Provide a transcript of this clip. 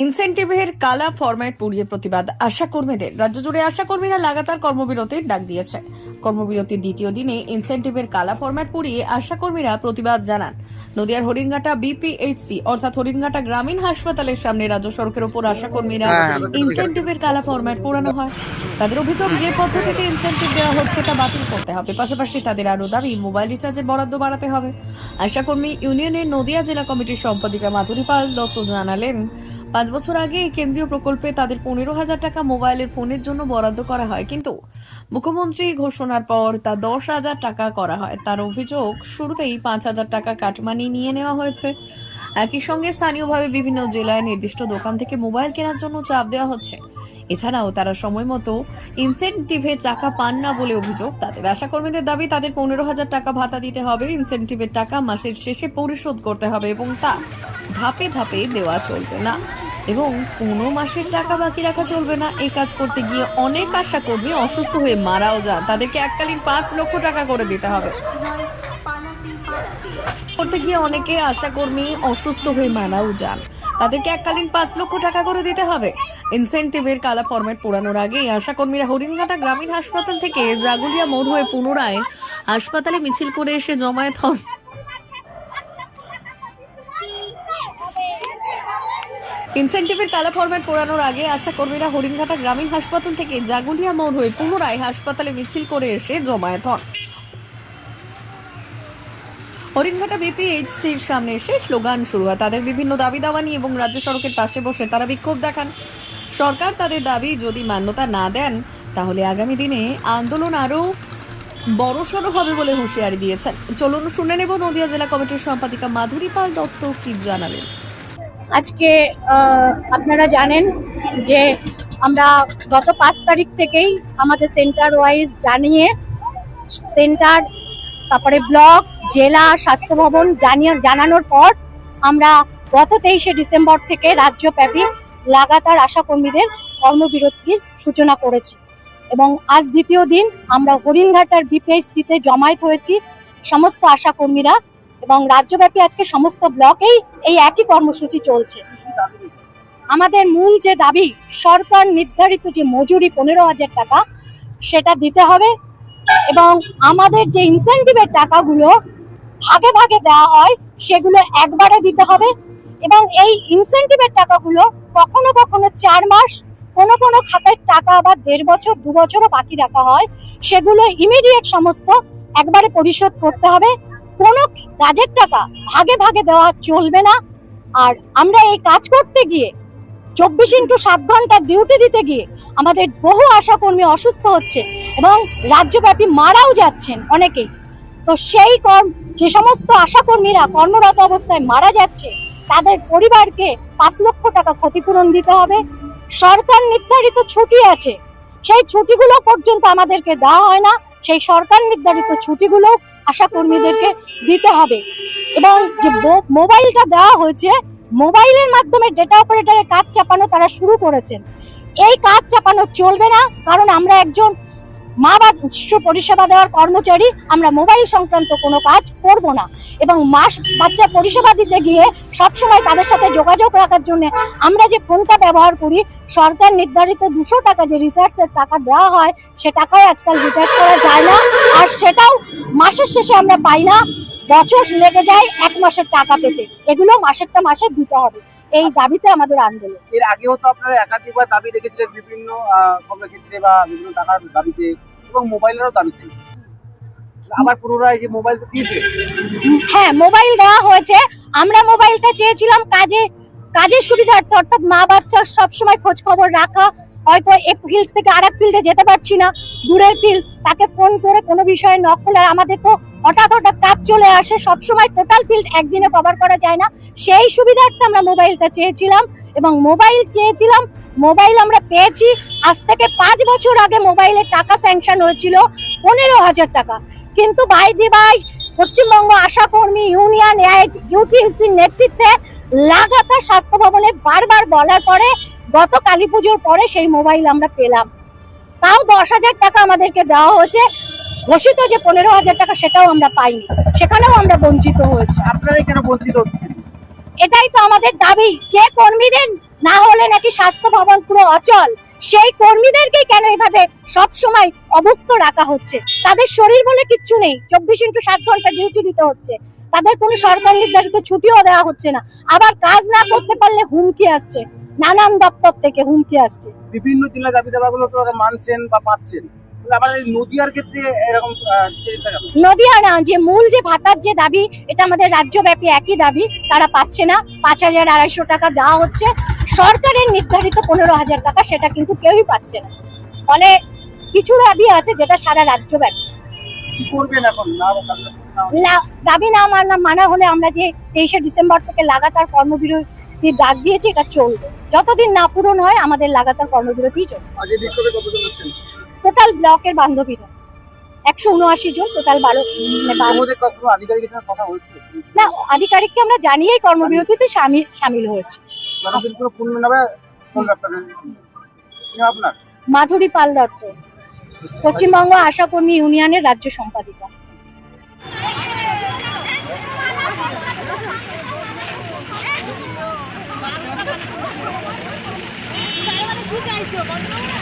ইনসেন্টিভের কালা ফরম্যাট পুড়িয়ে প্রতিবাদ আশা কর্মীদের রাজ্য জুড়ে আশা কর্মীরা লাগাতার কর্মবিরতির ডাক দিয়েছে কর্মবিরতির দ্বিতীয় দিনে ইনসেন্টিভের কালা ফরম্যাট পুড়িয়ে আশা কর্মীরা প্রতিবাদ জানান। নদিয়ার হরিণঘাটা বিপিএইচসি অর্থাৎ হরিণঘাটা গ্রামীণ হাসপাতালের সামনে রাজ্য সড়কের উপর আশা কর্মীরা ইনসেন্টিভের কালা ফরম্যাট পোড়ানো হয়। তাদের অভিযোগ যে পদ্ধতিতে ইনসেন্টিভ দেওয়া হচ্ছে তা বাতিল করতে হবে। পাশাপাশি তাদের আরও দাবি মোবাইল রিচার্জের বরাদ্দ বাড়াতে হবে। আশাকর্মী ইউনিয়নের নদিয়া জেলা কমিটির সম্পাদিকা মাধুরী পাল দত্ত জানালেন পাঁচ বছর আগে এই কেন্দ্রীয় প্রকল্পে তাদের পনেরো হাজার টাকা মোবাইলের ফোনের জন্য বরাদ্দ করা হয়। কিন্তু মুখ্যমন্ত্রী ঘোষণার পর তা দশ হাজার টাকা করা হয়। তার অভিযোগ, শুরুতেই পাঁচ হাজার টাকা কাটমানি নিয়ে নেওয়া হয়েছে। একই সঙ্গে স্থানীয়ভাবে বিভিন্ন জেলায় নির্দিষ্ট দোকান থেকে মোবাইল কেনার জন্য চাপ দেওয়া হচ্ছে। এছাড়াও তারা সময় মতো ইনসেন্টিভের টাকা পান না বলে অভিযোগ। তাদের আশাকর্মীদের দাবি, তাদের পনেরো হাজার টাকা ভাতা দিতে হবে, ইনসেন্টিভের টাকা মাসের শেষে পরিশোধ করতে হবে এবং তা ধাপে ধাপে দেওয়া চলবে না। এবং কোনো মাসের টাকা বাকি রাখা চলবে না। এই কাজ করতে গিয়ে অনেক আশাকর্মী অসুস্থ হয়ে মারাও যান। তাদেরকে এককালীন পাঁচ লক্ষ টাকা করে দিতে হবে। করতে গিয়ে অনেকে আশাকর্মী অসুস্থ হয়ে মারাও যান। তাদেরকে এককালীন পাঁচ লক্ষ টাকা করে দিতে হবে। ইনসেন্টিভের কালা ফর্মেট পোড়ানোর আগে আশাকর্মীরা হরিণঘাটা গ্রামীণ হাসপাতাল থেকে জাগুলিয়া মোড় হয়ে পুনরায় হাসপাতালে মিছিল করে এসে জমায়েত হন। ইনসেন্টিভের কালা ফরম্যাট পোড়ানোর আগে আশাকর্মীরা হরিণঘাটা গ্রামীণ হাসপাতাল থেকে জাগুলিয়া মোড় হয়ে পুনরায় হাসপাতালে মিছিল করে এসে জমায়েত হন। হরিণঘাটা বিপিএইচসির সামনে এসে স্লোগান শুরু হয়। তাদের বিভিন্ন দাবি দাওয়া নিয়ে এবং রাজ্য সড়কের পাশে বসে তারা বিক্ষোভ দেখান। সরকার তাদের দাবি, যদি মান্যতা না দেন, তাহলে আগামী দিনে আন্দোলন আরও বড়সড় হবে বলে হুঁশিয়ারি দিয়েছেন। চলুন শুনে নেব নদিয়া জেলা কমিটির সম্পাদিকা মাধুরী পাল দত্ত কি জানালেন। আজকে আপনারা জানেন যে আমরা গত পাঁচ তারিখ থেকেই আমাদের সেন্টার ওয়াইজ জানিয়ে সেন্টার তারপরে ব্লক, জেলা, স্বাস্থ্য ভবন জানিয়ে, জানানোর পর আমরা গত তেইশে ডিসেম্বর থেকে রাজ্যব্যাপী লাগাতার আশা কর্মীদের কর্মবিরতির সূচনা করেছি। এবং আজ দ্বিতীয় দিন আমরা হরিণঘাটার বিপিএইচসিতে জমায়েত হয়েছি। সমস্ত আশা কর্মীরা এবং রাজ্যব্যাপী আজকে সমস্ত ব্লকেই এই একই কর্মসূচি চলছে। আমাদের মূল যে দাবি, সরকার নির্ধারিত যে মজুরি পনেরো হাজার টাকা, সেটা দিতে হবে এবং আমাদের যে ইনসেন্টিভের টাকাগুলো ভাগে ভাগে দেওয়া হয়, সেগুলো একবারে দিতে হবে এবং এই ইনসেন্টিভের টাকাগুলো কখনো কখনো চার মাস, কোনো কোনো খাতায় টাকা আবার দেড় বছর, দু বছরও বাকি রাখা হয়, সেগুলো ইমিডিয়েট সমস্ত একবারে পরিশোধ করতে হবে কোনো কাজের টাকা ভাগে ভাগে দেওয়া চলবে না। আর আমরা এই কাজ করতে গিয়ে চব্বিশ ইন্টু সাত ঘণ্টার ডিউটি দিতে গিয়ে আমাদের বহু আশাকর্মী অসুস্থ হচ্ছে এবং রাজ্যব্যাপী মারাও যাচ্ছেন অনেকেই। তো সেই কর্ম যে সমস্ত আশাকর্মীরা কর্মরত অবস্থায় মারা যাচ্ছে, তাদের পরিবারকে পাঁচ লক্ষ টাকা ক্ষতিপূরণ দিতে হবে। সরকার নির্ধারিত ছুটি আছে, সেই ছুটিগুলো পর্যন্ত আমাদেরকে দেওয়া হয় না। সেই সরকার নির্ধারিত ছুটিগুলো আশা কর্মীদেরকে দিতে হবে। এবং যে মোবাইলটা দেওয়া হয়েছে, মোবাইলের মাধ্যমে ডেটা অপারেটরের কাজ চাপানো তারা শুরু করেছেন। এই কাজ চাপানো চলবে না, কারণ আমরা একজন মা বা শিশু পরিষেবা দেওয়ার কর্মচারী, আমরা মোবাইল সংক্রান্ত কোনো কাজ করব না। এবং মাস বাচ্চা পরিষেবা দিতে গিয়ে সবসময় তাদের সাথে যোগাযোগ রাখার জন্য আমরা যে ফোনটা ব্যবহার করি, সরকার নির্ধারিত দুশো টাকা যে রিচার্জের টাকা দেওয়া হয়, সে টাকায় আজকাল রিচার্জ করা যায় না। আর সেটাও মাসের শেষে আমরা পাই না। বছর লেগে যায় এক মাসের টাকা পেতে। এগুলো মাসেরটা মাসে দিতে হবে। এই দাবিতে আমাদের আন্দোলন। এর আগেও তো আপনারা একাধিকবার দাবি রেখেছিলেন বিভিন্ন কর্মক্ষেত্রে বা বিভিন্ন টাকার দাবিতে এবং মোবাইলেরও দাবিতে। আবার পুনরায় যে মোবাইল দিয়েছে। হ্যাঁ মোবাইল দেওয়া হয়েছে। আমরা মোবাইলটা চেয়েছিলাম কাজে কাজের সুবিধার্থে অর্থাৎ মা বাচ্চার সবসময় খোঁজ খবর রাখা, হয়তো এক ফিল্ড থেকে আরেক ফিল্ডে যেতে পারছি না, দূরের ফিল্ড তাকে ফোন করে কোনো বিষয়ে নক করলে আর আমাদের তো হঠাৎ হঠাৎ কাজ চলে আসে, সবসময় টোটাল ফিল্ড একদিনে কভার করা যায় না। সেই সুবিধার্থে আমরা মোবাইলটা চেয়েছিলাম এবং মোবাইল চেয়েছিলাম মোবাইল আমরা পেয়েছি। আজ থেকে পাঁচ বছর আগে মোবাইলের টাকা স্যাংশন হয়েছিল পনেরো হাজার টাকা। কিন্তু বাই দি বাই পশ্চিমবঙ্গ আশা কর্মী ইউনিয়ন ইউটিসির নেতৃত্বে লাগাতার স্বাস্থ্য ভবনে বারবার বলার পরে গত কালী পুজোর পরে সেই মোবাইল আমরা পেলাম। তাও দশ হাজার টাকা আমাদেরকে দেওয়া হয়েছে। ঘোষিত যে পনেরো হাজার টাকা সেটাও আমরা পাইনি। সেখানেও আমরা বঞ্চিত হয়েছি। আপনারাই কেন বঞ্চিত হচ্ছেন? এটাই তো আমাদের দাবি। যে কর্মীদের না হলে নাকি স্বাস্থ্য ভবন পুরো অচল সেই কর্মীদেরকেই কেন এভাবে সব সময় অভুক্ত রাখা হচ্ছে? তাদের শরীর বলে কিচ্ছু নেই। চব্বিশ ইন্টু সাত ঘণ্টা ডিউটি দিতে হচ্ছে। তাদের কোনো সরকার নির্ধারিত ছুটিও দেওয়া হচ্ছে না। আবার কাজ না করতে পারলে হুমকি আসছে। নানান দপ্তর থেকে হুমকি আসছে। বিভিন্ন জেলা দাবি দাবাগুলো তো মানছেন বা পাচ্ছেন? নদিয়া না যে মূল যে ভাতার যে দাবি এটা আমাদের রাজ্যব্যাপী একই দাবি। তারা পাচ্ছে না। পাঁচ হাজার আড়াইশো টাকা দেওয়া হচ্ছে। সরকারের নির্ধারিত পনেরো হাজার টাকা সেটা কিন্তু কেউই পাচ্ছে না। ফলে কিছু দাবি আছে যেটা সারা রাজ্যব্যাপী। কি করবেন এখন? না দাবি না মানা মানা হলে আমরা যে তেইশে ডিসেম্বর থেকে লাগাতার কর্মবিরতির ডাক দিয়েছি এটা চলবে। যতদিন না পূরণ হয় আমাদের লাগাতার কর্মবিরতি চলবে। টোটাল ব্লকের বান্ধবীরা একশো উনআশি জন টোটাল বারো মানে না আধিকারিককে আমরা জানিয়েই কর্মবিরতিতে সামিল হয়েছি। আপনার মাধুরী পাল দত্ত। পশ্চিমবঙ্গ আশাকর্মী ইউনিয়নের রাজ্য সম্পাদিকা মানে